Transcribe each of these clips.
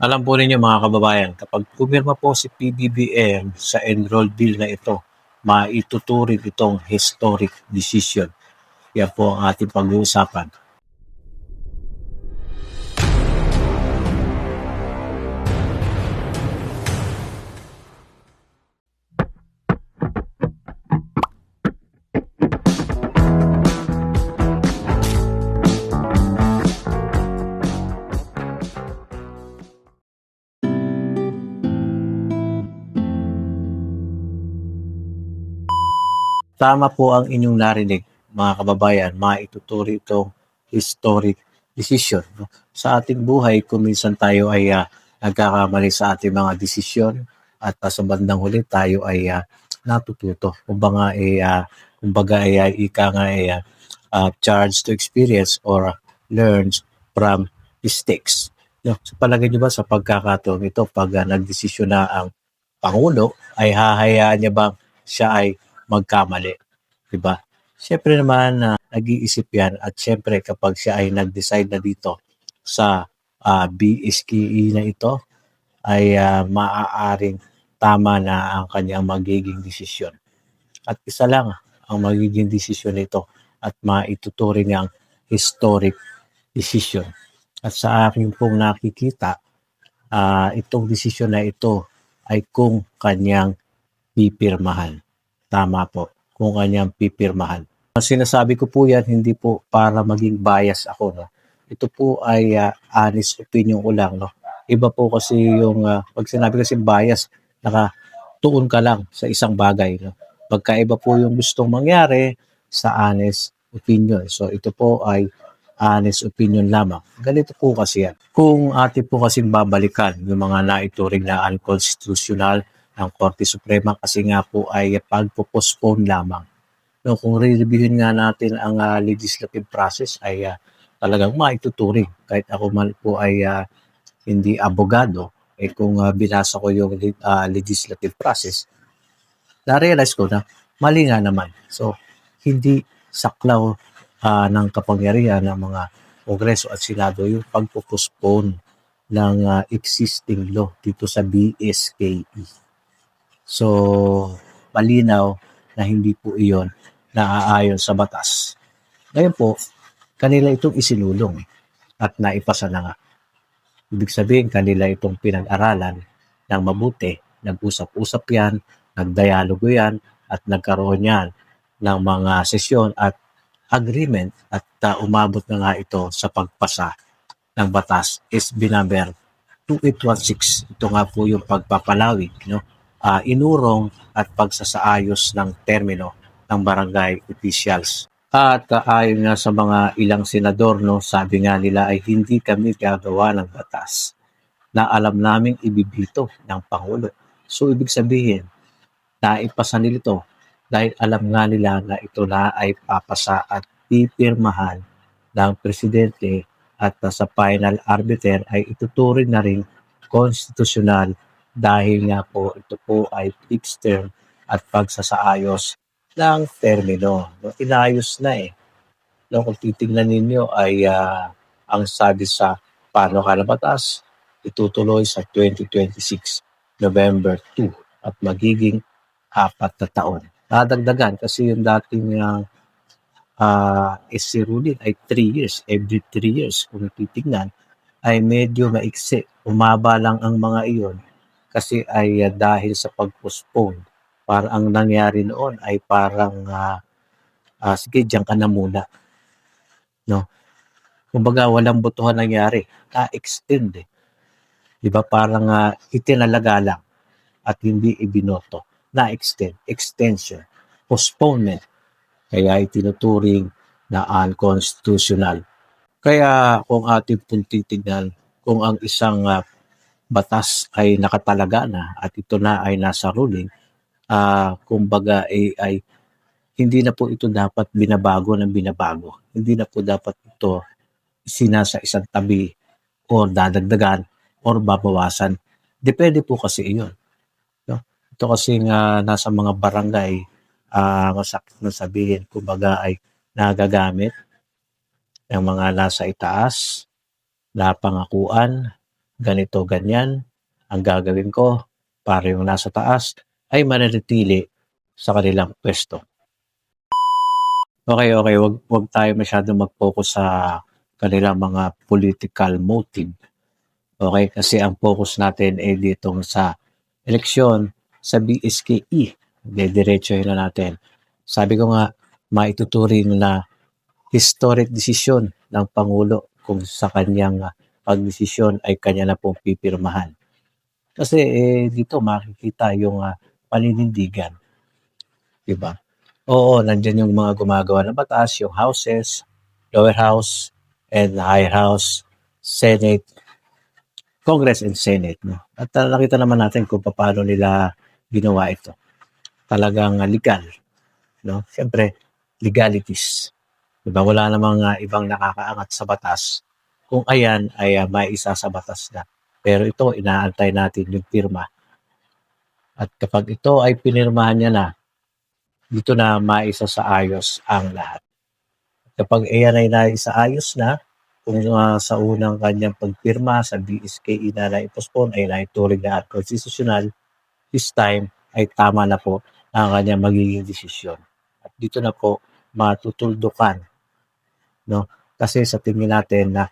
Alam po ninyo mga kababayan, kapag pumirma po si PBBM sa enrolled bill na ito, maituturing itong historic decision. Yan po ang ating pag-uusapan. Tama po ang inyong narinig, mga kababayan, maituturi itong historic decision. Sa ating buhay, kung minsan tayo ay ah, nagkakamali sa ating mga desisyon at ah, sa bandang huli tayo ay ah, natututo. Kumbaga ay, ah, kumbaga ay, ah, ika nga ay ah, ah, charged to experience or learns from mistakes. No? So, palagay niyo ba sa pagkakataon ito, pag ah, nagdesisyon na ang Pangulo, ay hahayaan niya bang siya ay magkamali? ba? Siyempre naman na nag-iisip 'yan at siyempre kapag siya ay nag-decide na dito sa ah, BSKE na ito ay ah, maaaring tama na ang kanyang magiging desisyon. At isa lang ang magiging desisyon nito at maituturing niyang historic decision. At sa aking pong nakikita, ah, itong desisyon na ito ay kung kanyang pipirmahan. Tama po, kung kanyang pipirmahan. Ang sinasabi ko po yan, hindi po para maging bias ako. No? Ito po ay ah, honest opinion ko lang. No? Iba po kasi yung, ah, pag sinabi kasi bias, nakatuon ka lang sa isang bagay. No? Pagkaiba po yung gustong mangyari sa honest opinion. So ito po ay honest opinion lamang. Ganito po kasi yan. Kung atin po kasing babalikan yung mga naituring na unconstitutional ng Korte Suprema kasi nga po ay pagpo-postpone lamang. No, kung re-reviewin nga natin ang ah, legislative process ay ah, talagang maituturing. Kahit ako man po ay ah, hindi abogado, eh kung ah, binasa ko yung ah, legislative process, na-realize ko na mali nga naman. So, hindi saklaw ah, ng kapangyarihan ng mga Kongreso at Senado yung pagpo-postpone ng ah, existing law dito sa BSKE. So, malinaw na hindi po iyon naaayon sa batas. Ngayon po, kanila itong isinulong at naipasa na nga. Ibig sabihin, kanila itong pinag-aralan ng mabuti. Nag-usap-usap yan, nagdialogo yan, at nagkaroon yan ng mga sesyon at agreement at uh, umabot na nga ito sa pagpasa ng batas SB number 2816. Ito nga po yung pagpapalawig, no? Ah, inurong at pagsasaayos ng termino ng barangay officials. At uh, nga sa mga ilang senador, no, sabi nga nila ay hindi kami gagawa ng batas na alam naming ibibito ng Pangulo. So ibig sabihin, naipasa nila ito dahil alam nga nila na ito na ay papasa at pipirmahan ng presidente at uh, sa final arbiter ay ituturing na rin konstitusyonal dahil nga po ito po ay fixed term at pagsasaayos ng termino. No, inayos na eh. No, kung titingnan ninyo ay ah, ang sabi sa panukala batas, itutuloy sa 2026 November 2 at magiging apat na taon. Nadagdagan kasi yung dating uh, uh, SC ruling ay 3 years. Every 3 years, kung titingnan, ay medyo maiksi. Umaba lang ang mga iyon kasi ay ah, dahil sa pag-postpone. Para ang nangyari noon ay parang ah, ah, sige, diyan ka na muna. No? Kumbaga, walang botohan nangyari. Na-extend eh. Di ba? Parang ah, itinalaga lang at hindi ibinoto. Na-extend. Extension. Postponement. Kaya itinuturing na unconstitutional. Kaya kung ating pong titignan, kung ang isang ah, batas ay nakatalaga na at ito na ay nasa ruling, ah kumbaga ay, ay hindi na po ito dapat binabago ng binabago. Hindi na po dapat ito sinasa isang tabi o dadagdagan or babawasan. Depende po kasi iyon. No? Ito kasi nga nasa mga barangay, ah masakit na sabihin, kumbaga ay nagagamit ng mga nasa itaas, napangakuan, ganito, ganyan, ang gagawin ko para yung nasa taas ay mananatili sa kanilang pwesto. Okay, okay, wag, wag tayo masyadong mag-focus sa kanilang mga political motive. Okay, kasi ang focus natin ay dito sa eleksyon sa BSKE. Dediretsohin na natin. Sabi ko nga, maituturing na historic decision ng Pangulo kung sa kanyang pagdesisyon ay kanya na pong pipirmahan. Kasi eh, dito makikita yung ah, paninindigan. Diba? Oo, nandyan yung mga gumagawa ng batas, yung houses, lower house, and higher house, senate, Congress and Senate. No? At uh, nakita naman natin kung paano nila ginawa ito. Talagang uh, legal. No? Siyempre, legalities. Diba? Wala namang uh, ibang nakakaangat sa batas. Kung ayan ay uh, may isa sa batas na. Pero ito, inaantay natin yung pirma. At kapag ito ay pinirmahan niya na, dito na maisa sa ayos ang lahat. Kapag iyan ay naisaayos na, kung uh, sa unang kanyang pagpirma sa BSKE na na-postpone ay naituring na at constitutional, this time ay tama na po ang kanyang magiging desisyon. At dito na po matutuldukan. No? Kasi sa tingin natin na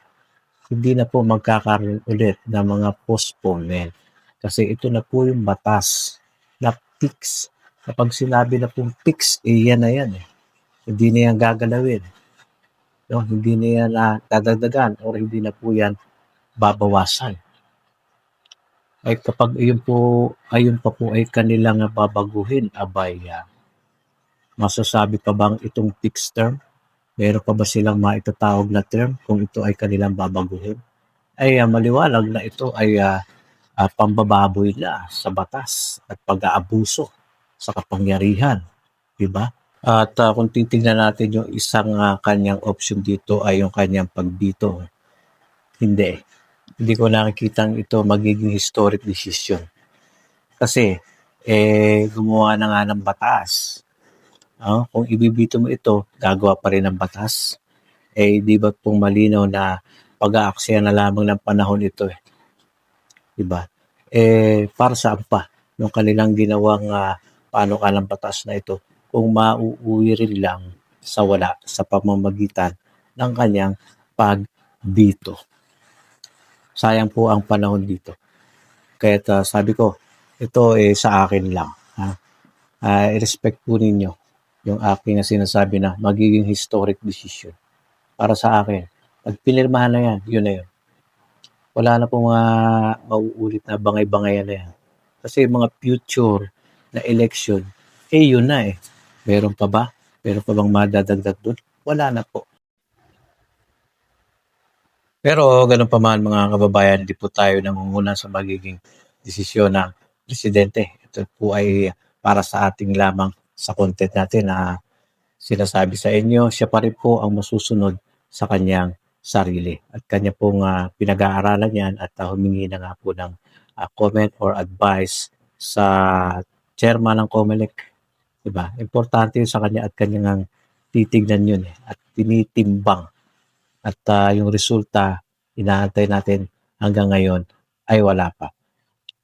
hindi na po magkakaroon ulit ng mga postponement. Kasi ito na po yung batas na fix. Kapag sinabi na pong fix, eh yan na yan. Eh. Hindi na yan gagalawin. No, hindi na yan uh, dadagdagan or hindi na po yan babawasan. Ay kapag ayun po, ayun pa po ay kanilang babaguhin, abay, uh, masasabi pa bang itong fixed term? Meron pa ba silang maitatawag na term kung ito ay kanilang babaguhin? Ay uh, maliwanag na ito ay uh, uh, pambababoy na sa batas at pag-aabuso sa kapangyarihan. Diba? At uh, kung titingnan natin yung isang uh, kanyang option dito ay yung kanyang pagbito. Hindi. Hindi ko nakikita ito magiging historic decision. Kasi, eh, gumawa na nga ng batas. Uh, kung ibibito mo ito, gagawa pa rin ng batas. Eh, di ba pong malinaw na pag-aaksaya na lamang ng panahon ito eh. Diba? Eh, para saan pa? Yung kanilang ginawang uh, paano ka ng batas na ito kung mauuwi rin lang sa wala sa pamamagitan ng kanyang pagbito. Sayang po ang panahon dito. Kaya uh, sabi ko, ito eh sa akin lang. Ha? Uh, i-respect po ninyo yung aking sinasabi na magiging historic decision. Para sa akin, pag pinirmahan na yan, yun na yun. Wala na pong mga mauulit na bangay-bangayan na yan. Kasi mga future na election, eh yun na eh. Meron pa ba? Meron pa bang madadagdag doon? Wala na po. Pero ganun pa man mga kababayan, hindi po tayo nangunguna sa magiging desisyon ng presidente. Ito po ay para sa ating lamang sa content natin na sinasabi sa inyo, siya pa rin po ang masusunod sa kanyang sarili. At kanya pong uh, pinag-aaralan yan at uh, humingi na nga po ng uh, comment or advice sa chairman ng COMELEC 'Di ba? Importante 'yun sa kanya at kanyang titignan 'yun eh, at tinitimbang. At uh, yung resulta, inaantay natin hanggang ngayon ay wala pa.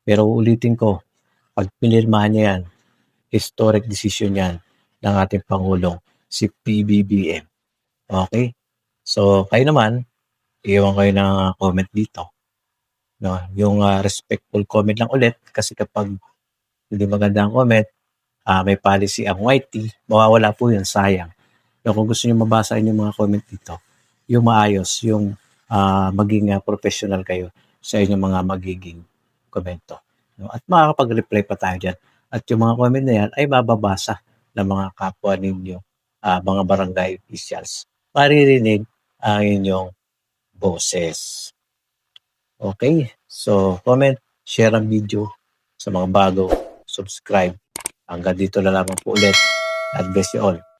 Pero ulitin ko, pag pinirmahan niya yan, historic decision yan ng ating Pangulong, si PBBM. Okay? So, kayo naman, iwan kayo ng comment dito. No, yung uh, respectful comment lang ulit kasi kapag hindi maganda ang comment, uh, may policy ang YT, mawawala po yun, sayang. Pero kung gusto niyo mabasa yung mga comment dito, yung maayos, yung uh, maging uh, professional kayo sa inyong mga magiging komento. No? At makakapag-reply pa tayo dyan. At yung mga comment na yan ay mababasa ng mga kapwa ninyo, uh, mga barangay officials. Maririnig ang inyong boses. Okay? So, comment, share ang video sa mga bago, subscribe Hanggang dito na lamang po ulit. God bless you all.